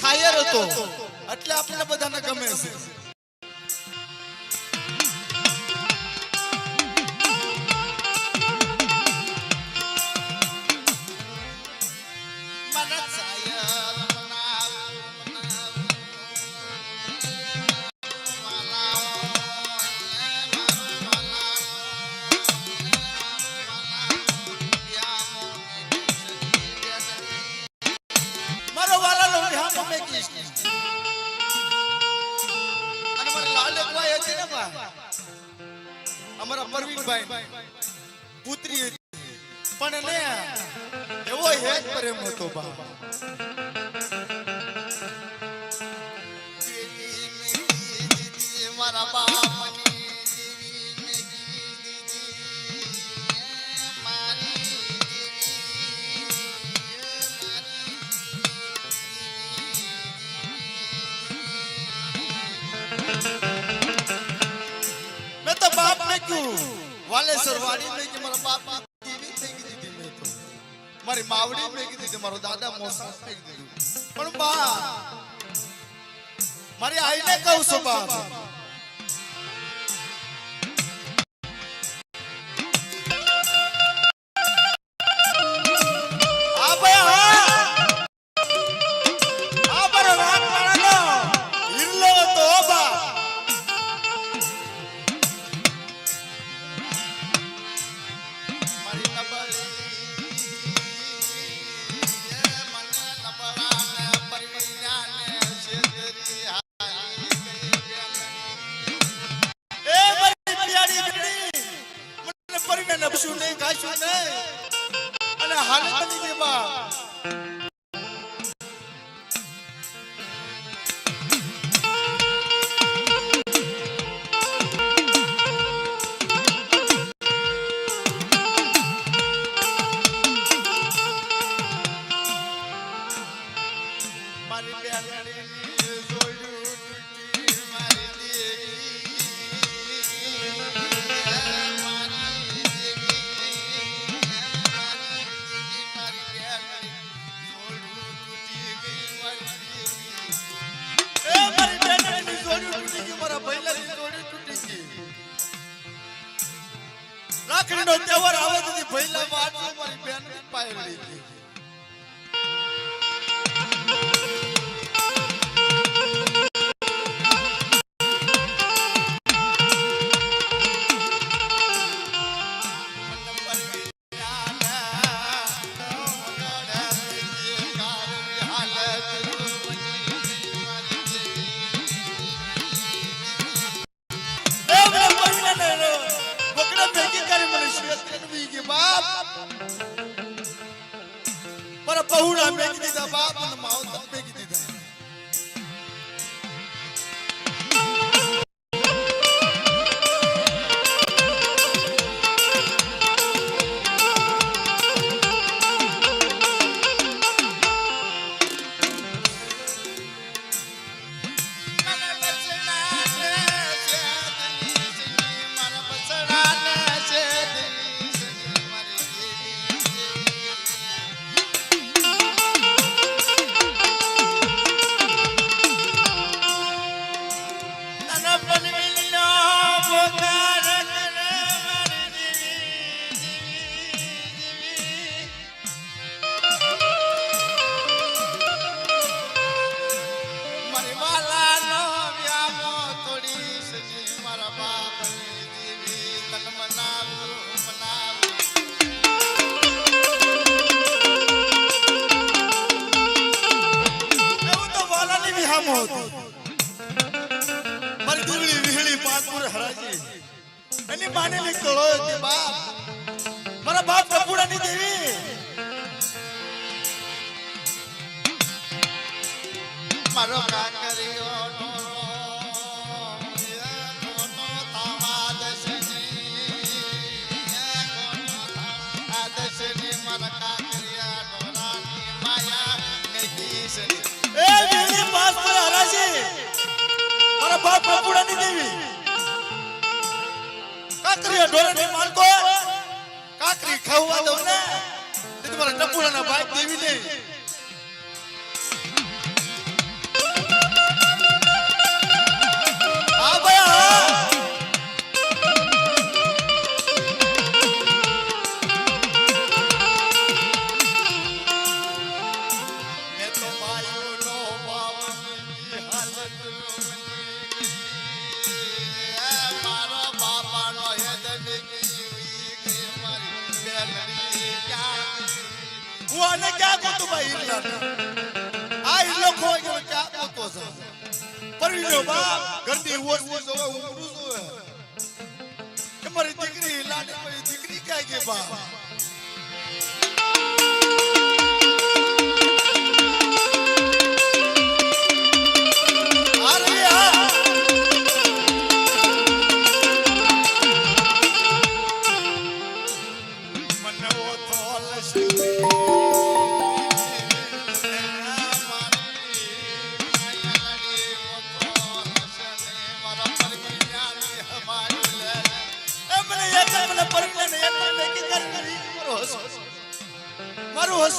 શાયર હતો. એટલે આપણને બધાને ગમે છે. મારા બાપની વાલે સરવાડી મેં કે મારા બાપ દીવી થઈ ગઈ દીધી મેં તો મારી માવડી મેં કીધી મારો દાદા મોસા કહું છું બાપ કાકડીનો તહેવાર આવે તો ભૈલા મારી બેન પાયડી મારો કાકરીઓ મારા બાપ પ્રભુડાની દેવી કાકરી ઢોરની માલકો કાકરી ખાવા દઉં ને. તમારા ટપુડાના બાપ દેવી દેવી બેનડી ક્યાં ગોતું ભાઈ? આ ખોઈ ગયો ક્યાં ગોતો છે? પરવી ગયો બાપ ઊંઘરું જોવે કે દીકરી લાડે મારી દીકરી ક્યાં કે બાપ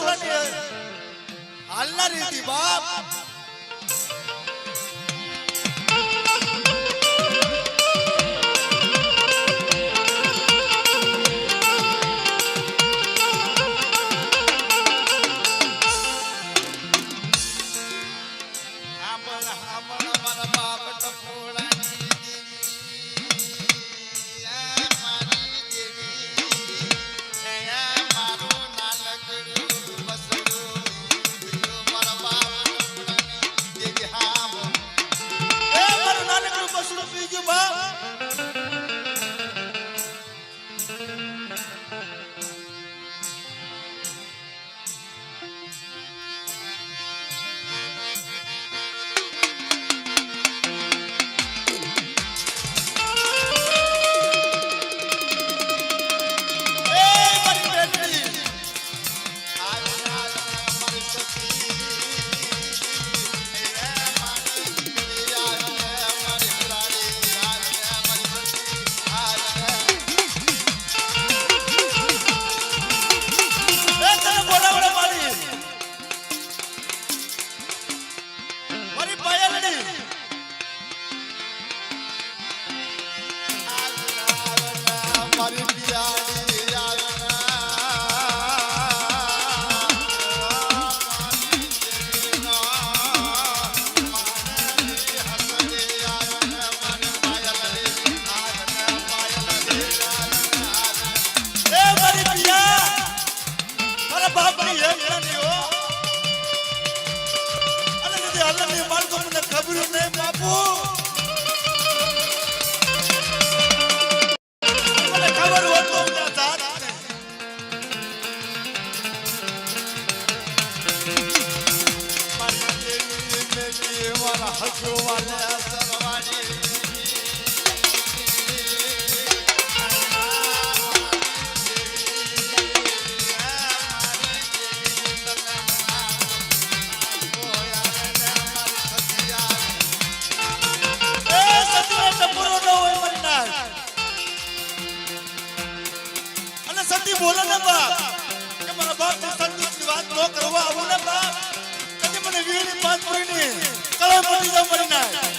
મારું હસવાની હાલના રીતિ બાપ મારા બાપ ટપોળાની બોલે ને બાપ કે મારા બાપ સંતોષની વાત ન કરવા આવું ને બાપ કદી મને વીણી પાંચ પૂરીની કળા પડી જાવ પડી નાથ.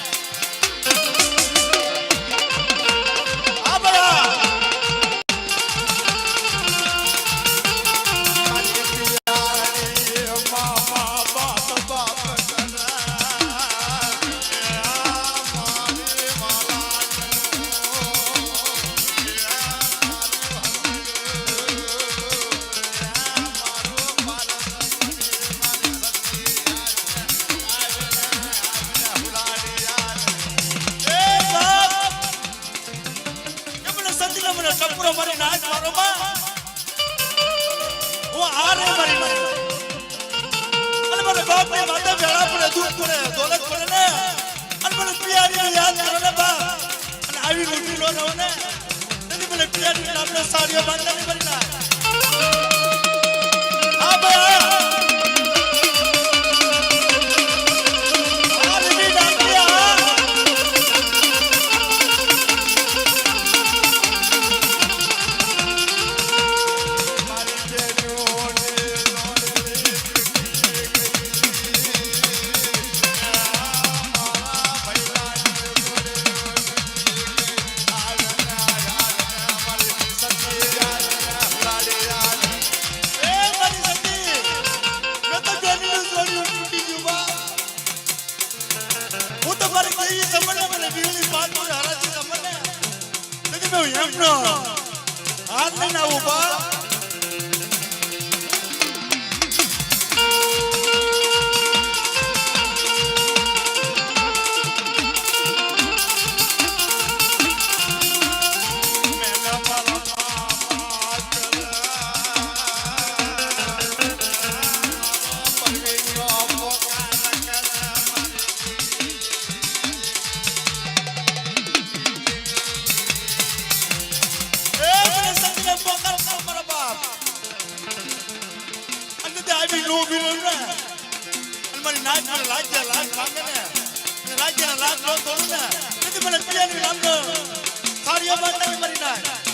મને ટપુરો મારી નાચ મારો માં હું આ મારી મારી અને મને બાપ ને માતા ભેળા પડે દુઃખ પડે દોલત પડે ને. અને મને પિયારી યાદ કરો ને બા અને આવી રોટી લો રહો ને. તેથી મને પિયારી નામને સાડીઓ બાંધવાની મારી ના હા, ભાઈ એમનો. હાથ ના આવું ને. અને મારી નાક મને લાગ્યા લાગ માંગે ને લાગ્યા લાગ નો થોડું ને. મને પિયાની નામ સારી બાત મારી